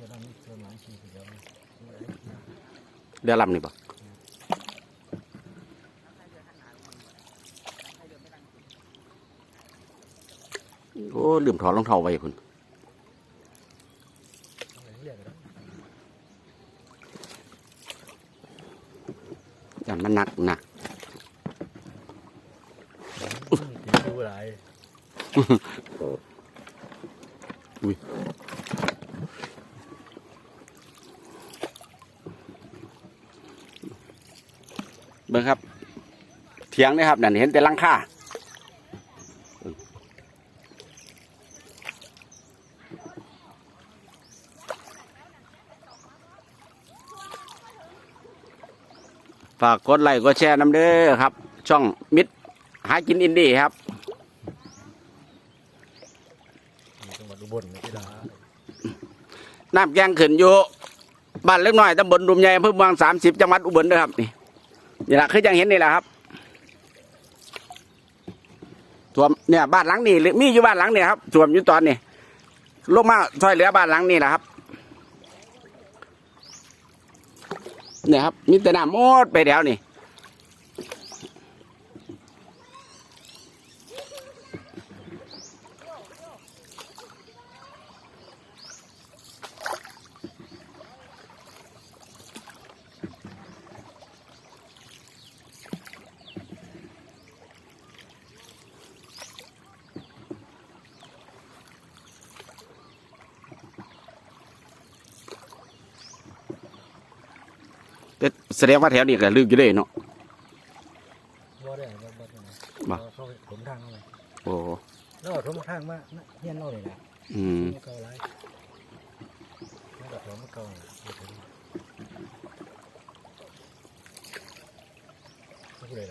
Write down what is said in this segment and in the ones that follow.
เดี๋ยวลำนี่บอกโอ้ลืมถอดรองเท้าไว้คุณแต่มันหนักนะดูหลายอุ้ย เบิ่งครับ เถียงนี่ครับนั่นเห็นแต่ลังค่าฝากกดไลค์กดแชร์น้ำเด้อครับ ช่องมิดหากินอินดี้ครับจังหวัดอุบลที่ลาน้ำแกงขึ้นอยู่บ้านเล็กน้อยตำบลรุมใหญ่อำเภอเมืองสามสิบจังหวัดอุบลเด้อครับนี่ นี่แหละคือยังเห็นนี่แหละครับสวมเนี่ยบ้านหลังนี้หรือมีอยู่บ้านหลังเนี่ยครับสวมอยู่ตอนนี้ลงมาช่วยเหลือบ้านหลังนี้แหละครับ เนี่ยครับมีแต่น้ำมดไปแล้วนี่ แต่แสดงว่าแถวนี้ก็ลึกอยู่เลยเนาะ บ่ได้บ่บ่บ่ เขาถมทางเข้าไปโอ้แล้วถมทางมาเฮียนเราเลยนะอืมเก่าไรแล้วก็ถมเก่าเขาเลย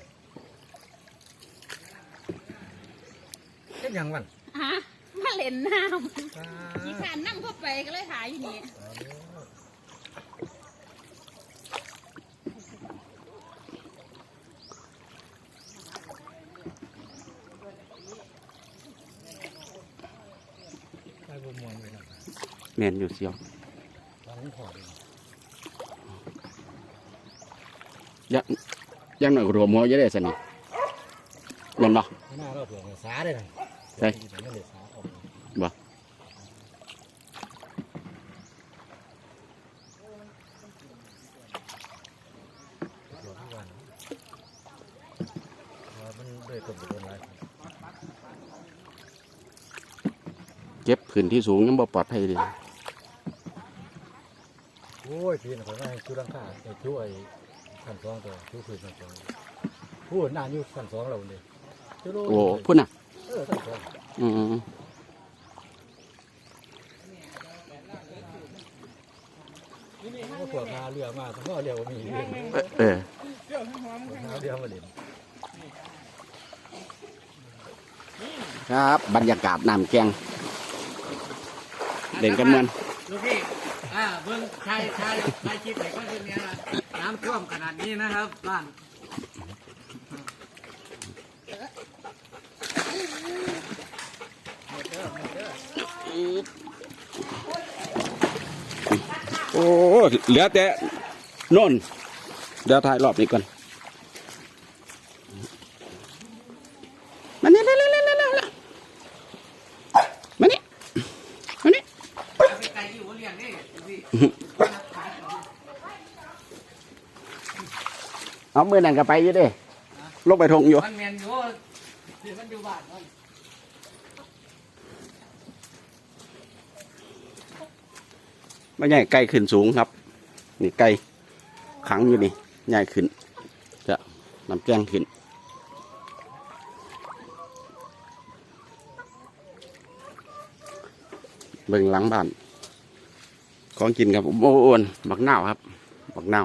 เฮ็ดยังวันฮะมาเล่นน้ำขี้ขานนั่งเข้าไปก็เลยหายอยู่นี่ไปบ่มว เลยนะแม่นอยู่เสียวตอนนี้พอดียังยังหน่อยก็รวมหัวเยอะเลยสนิทแม่นบ่ไม่น่าเราเผื่อสาได้นะใช่ไม่ได้สาออกบ่เดี๋ยวทุกวันว่ามันด้วยตัวบุคคลไร เก็บพื้นที่สูงยังบ่ปลอดภัยเลยโอ้ยพี่นะผมว่าให้ชูรังคาไอ้ชูไอ้สันสองตัวชูคือสันสองพูดนาอยู่สันสองเราเลยโอ้พุ่นน่ะเออสันสองอืมพวกนาเรือมาทั้งก็เรือว่มีเรือเออเออนาเรือมาเล่นครับ บรรยากาศน้ำแกง เด่นกันเหมือนลูกพี่อ่าเบิ่งใครใครใครคิดไหนก็เป็นเนี้ยนะน้ำท่วมขนาดนี้นะครับบ้านโอ้เหลือแต่โน่นเดี๋ยวถ่ายรอบนี้ก่อนมานี่เร็วเร็วเร็วเร็วเร็วมานี่มานี่ ไปไกลอยู่หัวเรียงนี่ลูกพี่ เอามือนั่นก็ไปอยู่เด้ลงไปทงอยู่มันแมนอยู่ที่มันอยู่บ้านมันไม่ใหญ่ไกลขึ้นสูงครับ นี่ไกลขังอยู่นี่ใหญ่ขึ้น จะนำแจ้งขึ้นเบิ่งหลังบ้าน ของกินครับโอ้โอนบักนาครับบักนา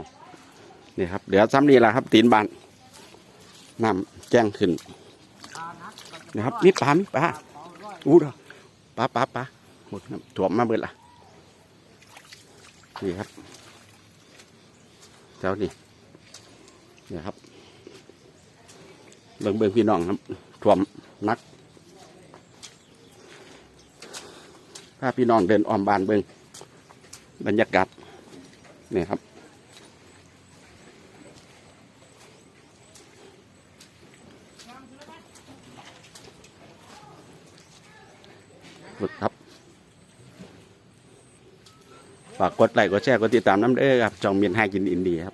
นี่ครับเดี๋ยวซ้ำนี่แหละครับ ตีนบานน้ำแจ้งขึ้นนะครับมีปลามีปลาอู้ดปลาปลาปลาหมดครับถ่วมาเบิดละนี่ครับเจ้านี่นี่ครับเบิ่งเบิ่งพี่น้องครับท่วมนักพาพี่น้องเดินอ้อมบานเบิ่ง บรรยากาศนี่ครับ สุดครับ ฝากกดไลค์กดแชร์กดติดตามน้ำเด้อครับจองเมียนให้กินอินดีครับ